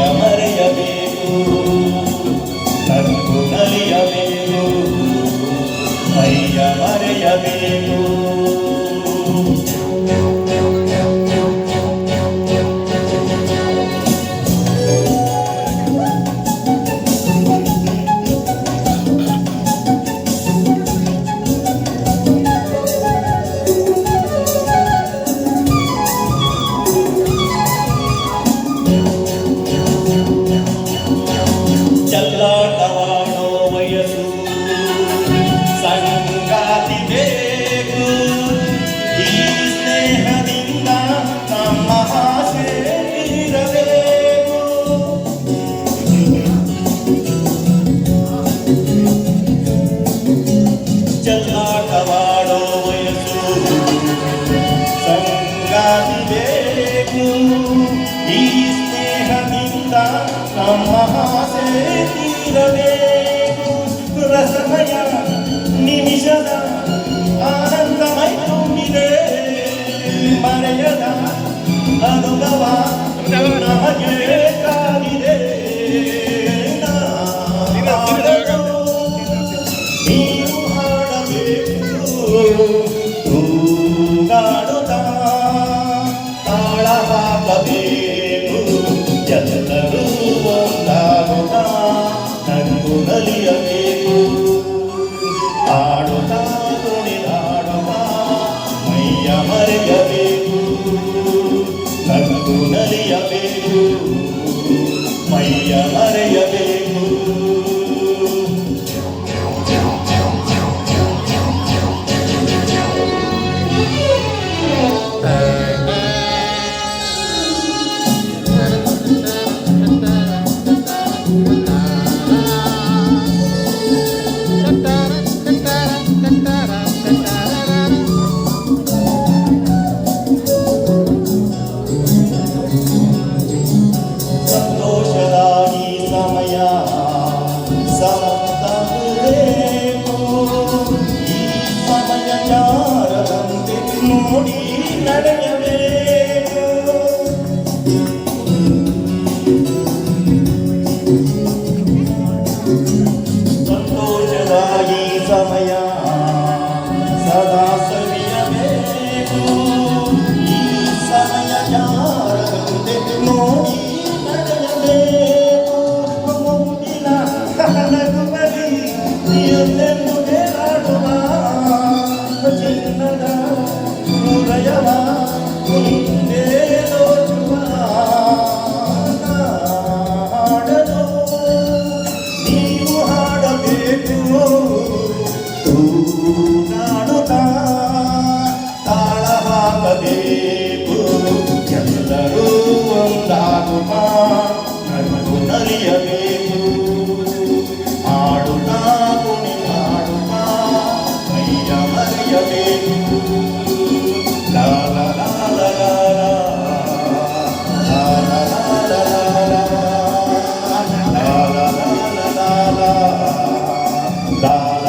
Maria Maria Maria చెల్లాటవాడో వయసు సంగతి ಬೇಕು ಈ ಸ್ನೇಹದಿಂದ ನಮ್ಮ ಆಸೆ ತೀರಬೇಕು ರಸಮಯ ನಿಮಿಷದ Oh. ஓடி நடைய 나